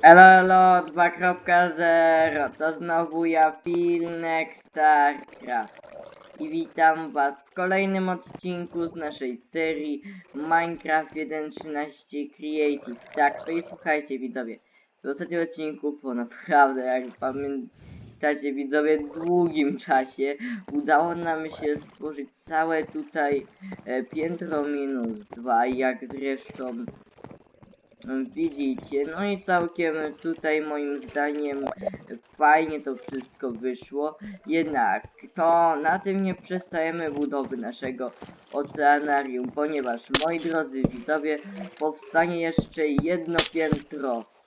Elo, elo, 2.0, to znowu ja, Filnek StarCraft. I witam was w kolejnym odcinku z naszej serii Minecraft 1.13 Creative. Tak, to i słuchajcie widzowie, w ostatnim odcinku po naprawdę, jak pamiętacie widzowie, długim czasie udało nam się stworzyć całe tutaj e, piętro minus 2, jak zresztą widzicie. No i całkiem tutaj moim zdaniem fajnie to wszystko wyszło. Jednak to na tym nie przestajemy budowy naszego oceanarium, ponieważ moi drodzy widzowie, powstanie jeszcze jedno piętro.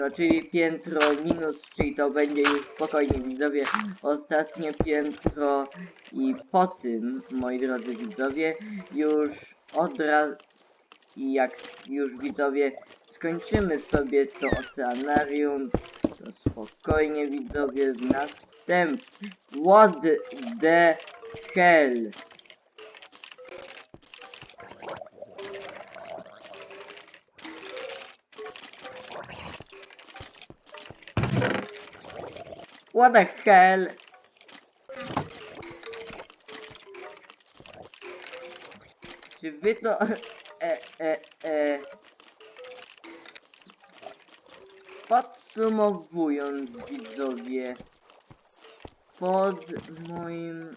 To czyli piętro minus, czyli to będzie już spokojnie widzowie, ostatnie piętro i po tym, moi drodzy widzowie, już od razu i jak już widzowie skończymy sobie to oceanarium, to spokojnie widzowie w następ. What the hell? What the hell? Czy wy to... E, e, e. Podsumowując widzowie, pod moim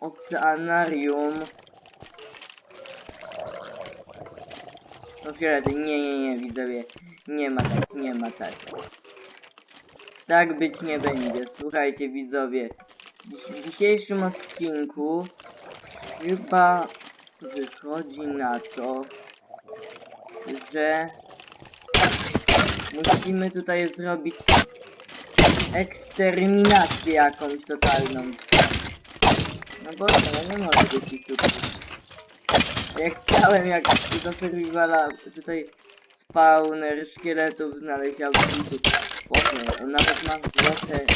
oceanarium szkielety, nie, nie, nie, widzowie. Nie ma tak, nie ma tak. Tak być nie będzie. Słuchajcie, widzowie. W dzisiejszym odcinku chyba wychodzi na to, że musimy tutaj zrobić eksterminację jakąś totalną. No bo to nie może być ich tutaj. Jak chciałem, jak do survivala tutaj spawner szkieletów znaleźć autyków. Boże, on nawet ma złote...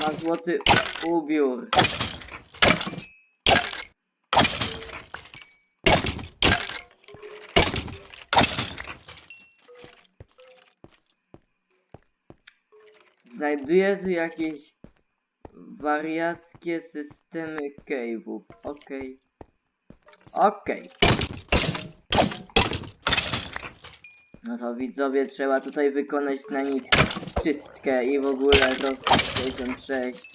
Ma złoty ubiór. Znajduję tu jakieś wariackie systemy cave'ów. Okej. Okej. No to widzowie trzeba tutaj wykonać na nich czystkę i w ogóle dostać 66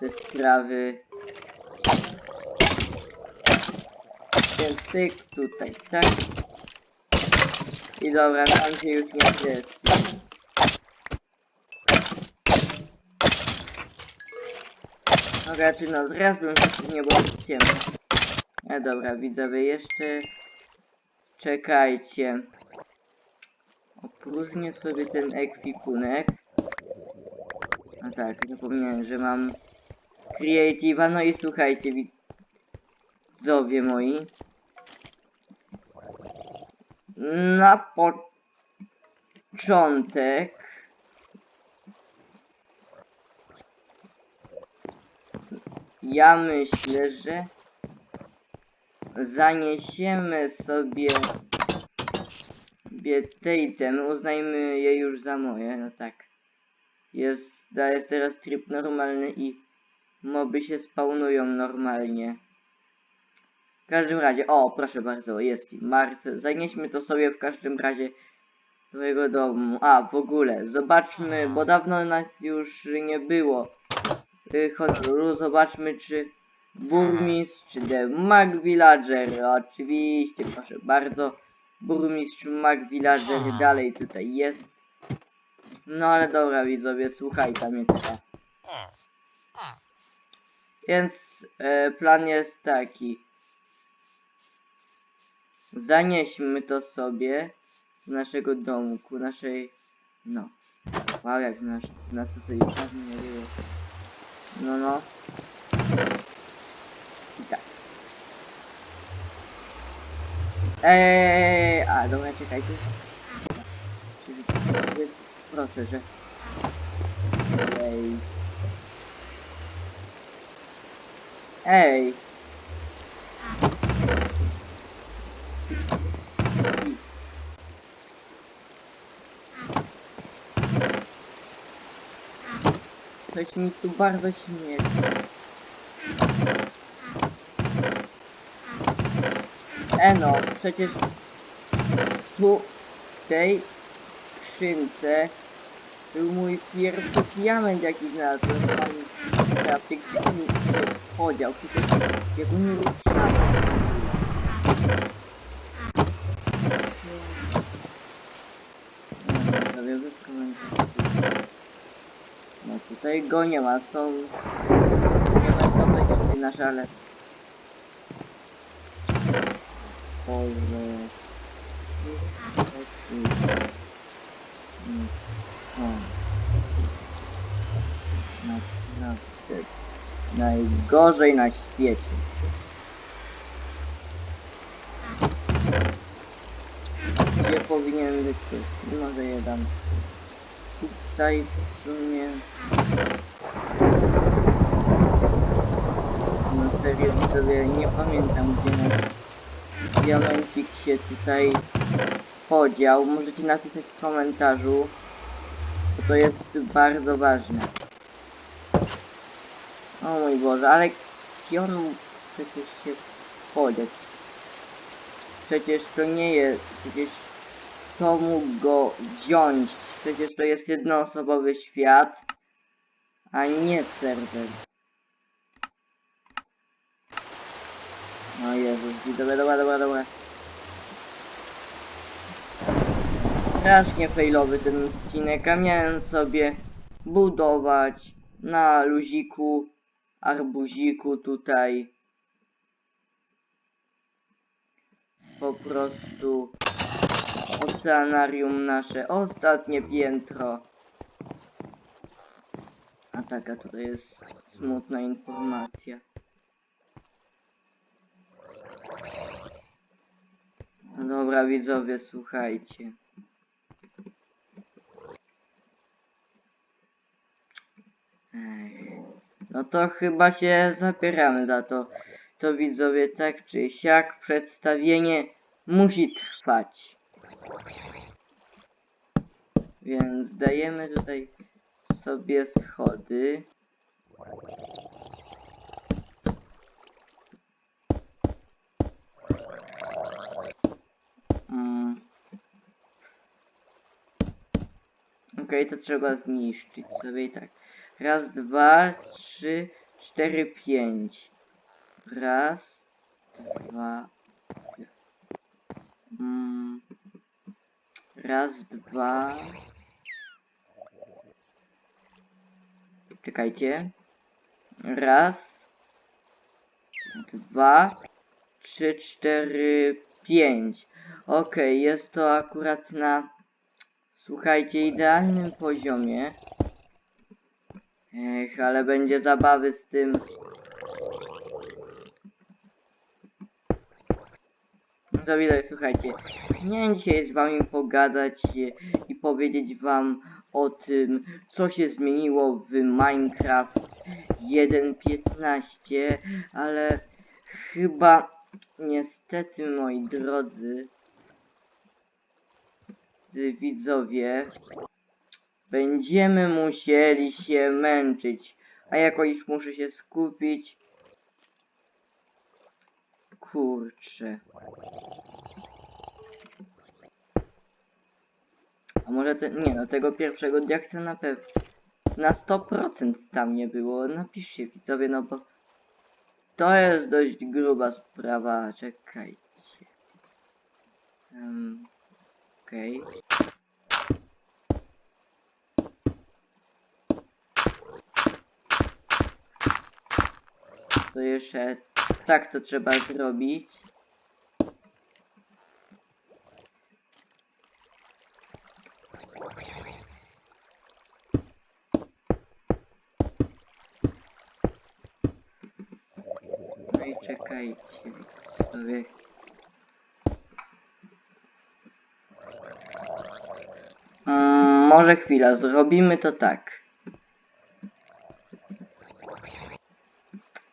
te sprawy. Więc tyk tutaj, tak? I dobra, tam się już nie jest. No raczej no, zraz bym nie było ciemno. E dobra, widzowie, jeszcze czekajcie. Opróżnię sobie ten ekwipunek. A tak, zapomniałem, że mam Creative'a, no i słuchajcie, widzowie moi. Na początek ja myślę, że zaniesiemy sobie sobie te itemy, uznajmy je już za moje, no tak. Jest, jest teraz tryb normalny i moby się spawnują normalnie. W każdym razie, o proszę bardzo, jest Mart. Zanieśmy to sobie w każdym razie do mojego domu. A, w ogóle, zobaczmy, bo dawno nas już nie było. Honoru, zobaczmy czy burmistrz, czy The Mag Villager, oczywiście, proszę bardzo. Burmistrz Mag Villager dalej tutaj jest. No ale dobra widzowie, słuchaj pamiętaj. Więc e, plan jest taki. Zanieśmy to sobie z naszego domku, naszej... No. Wow, jak nasz, nas sobie nie. No, no. Eee, a dobra, czekajcie. Proszę, że. Ej. Ej! Coś mi tu bardzo śmierdzi. E no, przecież tu w tej skrzynce był mój pierwszy diament jaki znalazłem tam w krafcie, gdzie on się podział, przecież jego nie ruszałem. No. No tutaj go nie ma, są diamentowe hity nasze, ale Boże. Mm, o. Naprawdę. Najgorzej na świecie. Gdzie powinien być? Może je dam. Tutaj w sumie... No serio, nie pamiętam gdzie na diamencik się tutaj podział. Możecie napisać w komentarzu, bo to jest bardzo ważne. O mój Boże, ale gdzie on przecież się podziać? Przecież to nie jest, przecież kto mógł go wziąć? Przecież to jest jednoosobowy świat, a nie serwer. O Jezus, dobra, dobra, dobra, dobra. Strasznie failowy ten odcinek, a miałem sobie budować na luziku, arbuziku tutaj. Po prostu oceanarium nasze, ostatnie piętro. A taka tutaj jest smutna informacja. No dobra widzowie, słuchajcie. Ech. No to chyba się zapieramy za to. To widzowie tak czy siak przedstawienie musi trwać. Więc dajemy tutaj sobie schody. Okej, to trzeba zniszczyć sobie i tak. Raz, dwa, trzy, cztery, pięć. Raz, dwa. Mm. Raz, dwa. Czekajcie. Raz, dwa, trzy, cztery, pięć. Okej, jest to akurat na, słuchajcie, idealnym poziomie. Ech, ale będzie zabawy z tym. No to widać, słuchajcie, miałem dzisiaj z wami pogadać e, i powiedzieć wam o tym, co się zmieniło w Minecraft 1.15, ale chyba niestety, moi drodzy widzowie, będziemy musieli się męczyć, a jakoś muszę się skupić. Kurczę. A może ten, nie no, tego pierwszego dnia chcę na pewno. Na 100% tam nie było. Napiszcie widzowie, no bo to jest dość gruba sprawa. Czekajcie. Um, Okej. To jeszcze tak to trzeba zrobić. No i czekajcie, sobie. Mm, może chwila, zrobimy to tak.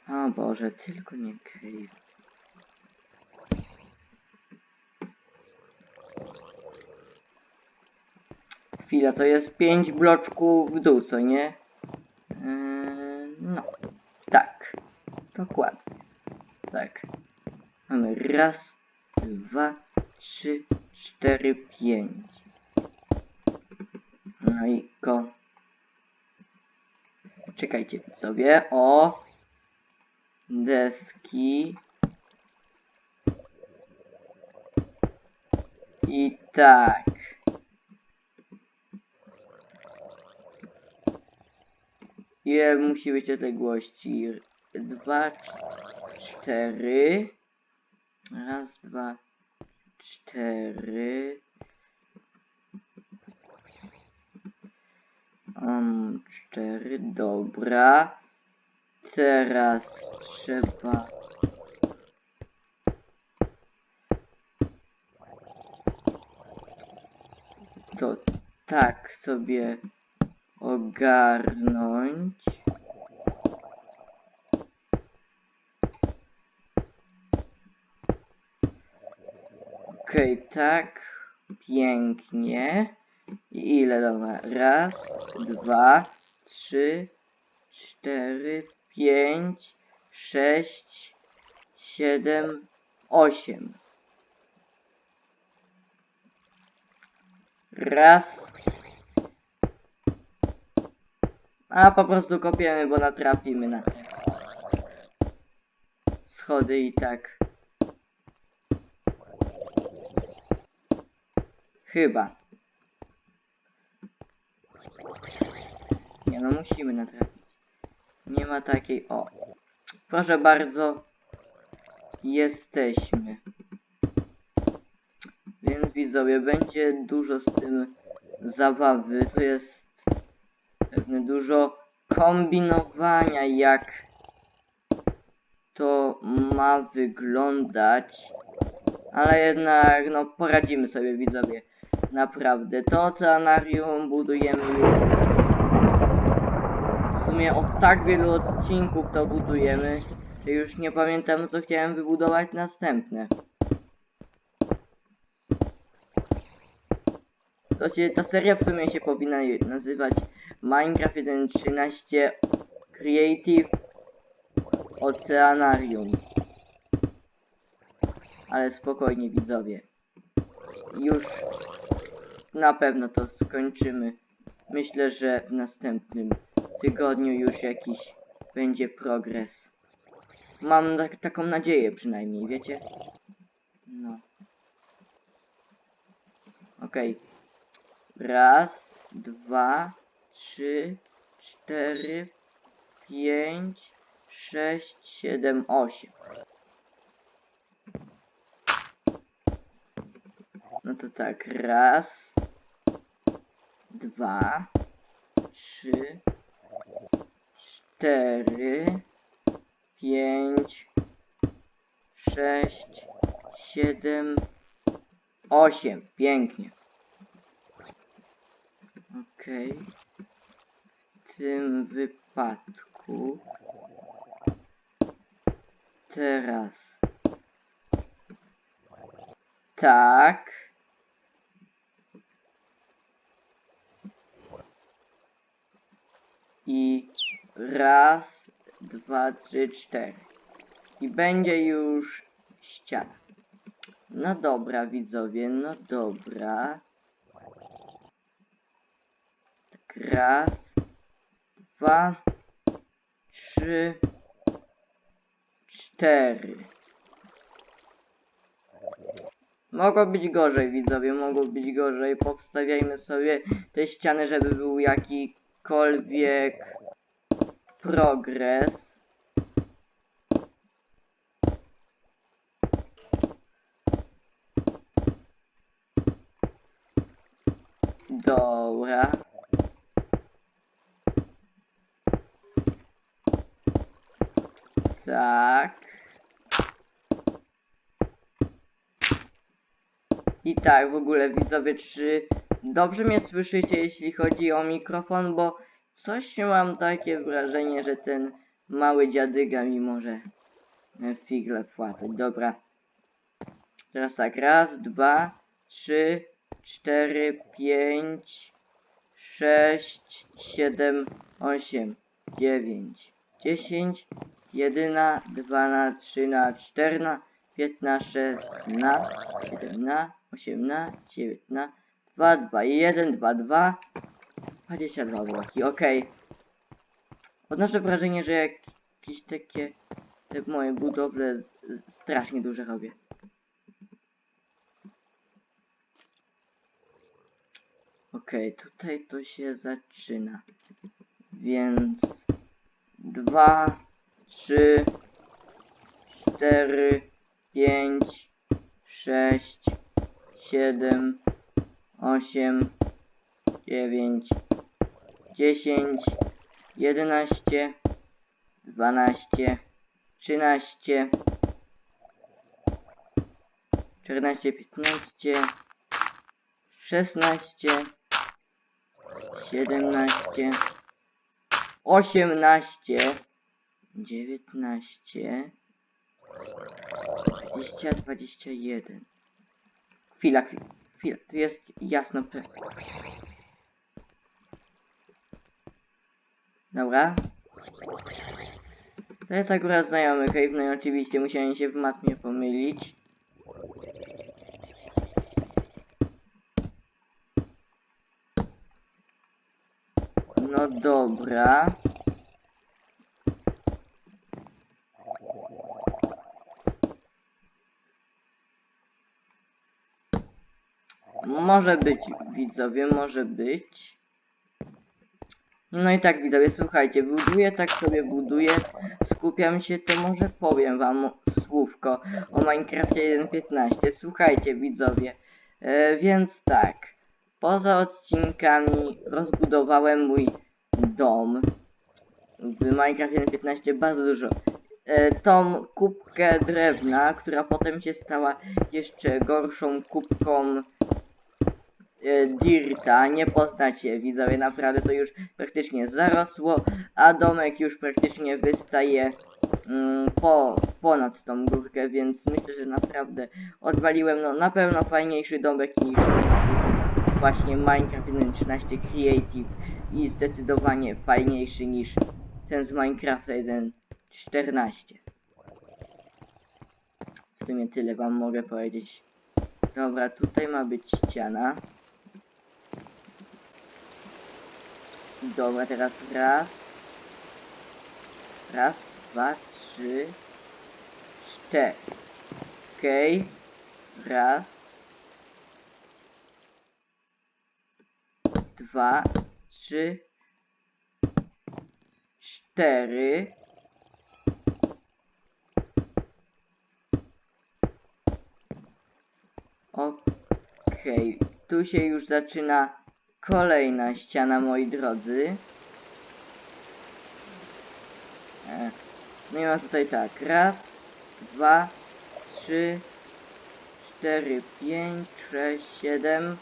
O Boże, tylko nie cave. Chwila, to jest 5 bloczków w dół, co nie? Yy, no, tak. Dokładnie. Tak. Mamy raz, dwa, trzy, cztery, pięć. No i ko. Czekajcie sobie. O! Deski. I tak. Ile musi być odległości? Dwa, cztery. Raz, dwa, cztery. Um, cztery, dobra. Teraz trzeba... To tak sobie ogarnąć. Okej, tak. Pięknie. I ile dobra? Raz, dwa, trzy, cztery, pięć, sześć, siedem, osiem. Raz. A po prostu kopiemy, bo natrafimy na te schody i tak. Chyba. Nie no, musimy natrafić. Nie ma takiej... O. Proszę bardzo. Jesteśmy. Więc widzowie, będzie dużo z tym zabawy. To jest pewnie dużo kombinowania, jak to ma wyglądać. Ale jednak, no, poradzimy sobie, widzowie. Naprawdę. To oceanarium budujemy już. Sumie od tak wielu odcinków to budujemy, że już nie pamiętam, co chciałem wybudować następne. To się, ta seria w sumie się powinna nazywać Minecraft 1.13 Creative Oceanarium. Ale spokojnie widzowie. Już na pewno to skończymy. Myślę, że w następnym tygodniu już jakiś będzie progres. Mam tak, taką nadzieję przynajmniej, wiecie? No. Okej. Raz, dwa, trzy, cztery, pięć, sześć, siedem, osiem. No to tak, raz, dwa, trzy, cztery, pięć, sześć, siedem, osiem. Pięknie. Okej. W tym wypadku teraz tak. I raz, dwa, trzy, cztery. I będzie już ściana. No dobra, widzowie, no dobra. Tak, raz, dwa, trzy, cztery. Mogło być gorzej, widzowie, mogło być gorzej. Powstawiajmy sobie te ściany, żeby był jakikolwiek progres. Dobra. Tak. I tak, w ogóle widzowie, czy dobrze mnie słyszycie, jeśli chodzi o mikrofon, bo coś mam takie wrażenie, że ten mały dziadyga mi może figle płatać. Dobra. Teraz tak, raz, dwa, trzy, cztery, pięć, sześć, siedem, osiem, dziewięć, dziesięć, jedyna, dwana, trzyna, czterna, piętna, szesna, siedemna, osiemna, dziewiętna, dwa, dwa, jeden, dwa, dwa, dwadzieścia dwa bloki, okej. Odnoszę wrażenie, że jak jakieś takie te moje budowle strasznie duże robię. Okej, tutaj to się zaczyna. Więc dwa, trzy, cztery, pięć, sześć, siedem, osiem, dziewięć, dziesięć, jedenaście, dwanaście, trzynaście, czternaście, piętnaście, szesnaście, siedemnaście, osiemnaście, dziewiętnaście, dwadzieścia, dwadzieścia jeden. Chwila, chwila, chwila, jest jasno. Dobra. To jest akurat znajomy Cave, no i oczywiście musiałem się w matmie pomylić. No dobra. Może być, widzowie, może być. No i tak, widzowie, słuchajcie, buduję, tak sobie buduję, skupiam się, to może powiem wam słówko o Minecrafcie 1.15. Słuchajcie, widzowie, e, więc tak, poza odcinkami rozbudowałem mój dom w Minecraft 1.15 bardzo dużo. E, tą kubkę drewna, która potem się stała jeszcze gorszą kubką Dirta, nie poznacie widzowie, naprawdę to już praktycznie zarosło, a domek już praktycznie wystaje mm, po, ponad tą górkę, więc myślę, że naprawdę odwaliłem no na pewno fajniejszy domek niż właśnie Minecraft 1.13 Creative i zdecydowanie fajniejszy niż ten z Minecrafta 1.14. W sumie tyle wam mogę powiedzieć. Dobra, tutaj ma być ściana. Dobra, teraz raz. Raz, dwa, trzy, cztery. Okej. Raz. Dwa, trzy, cztery. Okej, tu się już zaczyna kolejna ściana, moi drodzy. E, No i mam tutaj tak, raz, dwa, trzy, cztery, pięć, sześć, siedem,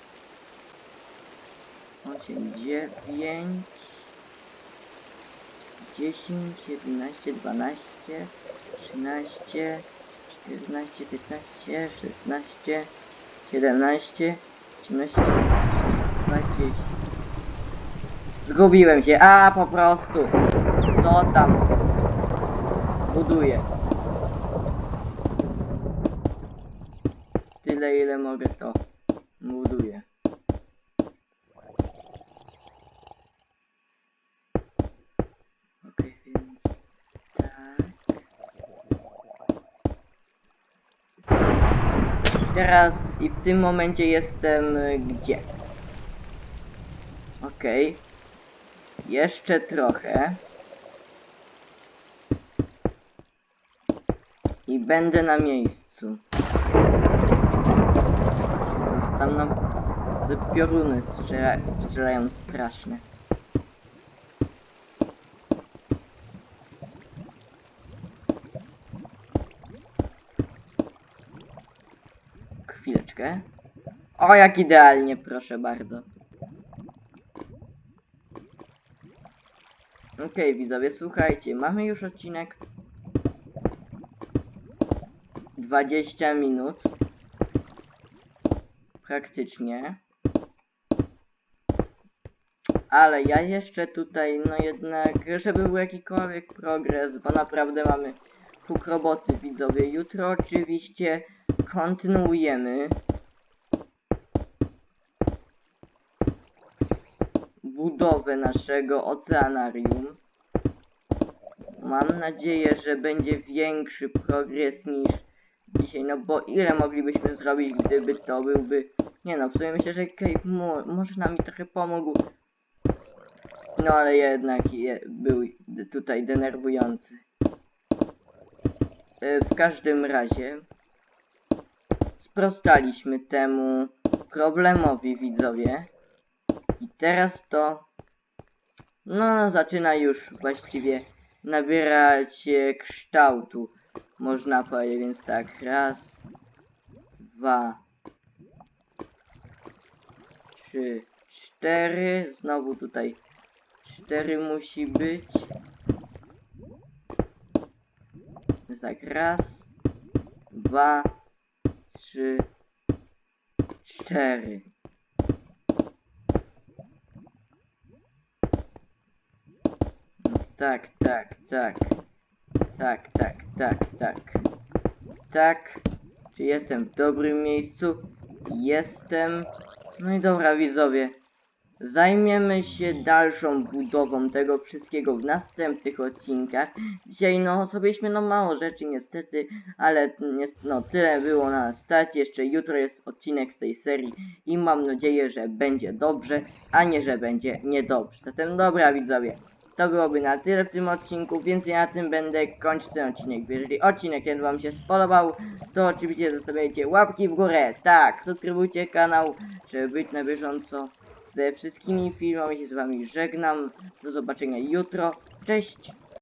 osiem, dziewięć, dziesięć, jedenaście, dwanaście, trzynaście, czternaście, piętnaście, szesnaście, siedemnaście, osiemnaście, dziewiętnaście, dwadzieścia. Zgubiłem się, a po prostu. Co tam? Buduję. Tyle ile mogę to buduję. Tak. Teraz i w tym momencie jestem y, gdzie? Okej. Jeszcze trochę. I będę na miejscu. Tam nam te pioruny strzela, strzelają straszne. Chwileczkę. O, jak idealnie, proszę bardzo. Okej, widzowie, słuchajcie, mamy już odcinek 20 minut. Praktycznie. Ale ja jeszcze tutaj, no jednak, żeby był jakikolwiek progres, bo naprawdę mamy huk roboty, widzowie. Jutro oczywiście kontynuujemy budowę naszego oceanarium. Mam nadzieję, że będzie większy progres niż dzisiaj, no bo ile moglibyśmy zrobić, gdyby to byłby... Nie no, w sumie myślę, że Cave mo może nam trochę pomógł. No ale jednak je, był tutaj denerwujący. E, W każdym razie sprostaliśmy temu problemowi widzowie. I teraz to no zaczyna już właściwie nabierać e, kształtu. Można powiedzieć, więc tak, raz, dwa, trzy, cztery. Znowu tutaj cztery musi być. Tak, raz, dwa, trzy, cztery. Tak, tak, tak. Tak, tak, tak, tak. Tak. Czy jestem w dobrym miejscu? Jestem. No i dobra, widzowie. Zajmiemy się dalszą budową tego wszystkiego w następnych odcinkach. Dzisiaj no zrobiliśmy no mało rzeczy niestety, ale no tyle było na stać. Jeszcze jutro jest odcinek z tej serii i mam nadzieję, że będzie dobrze, a nie że będzie niedobrze. Zatem dobra widzowie, to byłoby na tyle w tym odcinku, więc ja na tym będę kończyć ten odcinek. Jeżeli odcinek ten wam się spodobał, to oczywiście zostawiajcie łapki w górę. Tak, subskrybujcie kanał, żeby być na bieżąco ze wszystkimi filmami. się z wami żegnam. Do zobaczenia jutro. Cześć!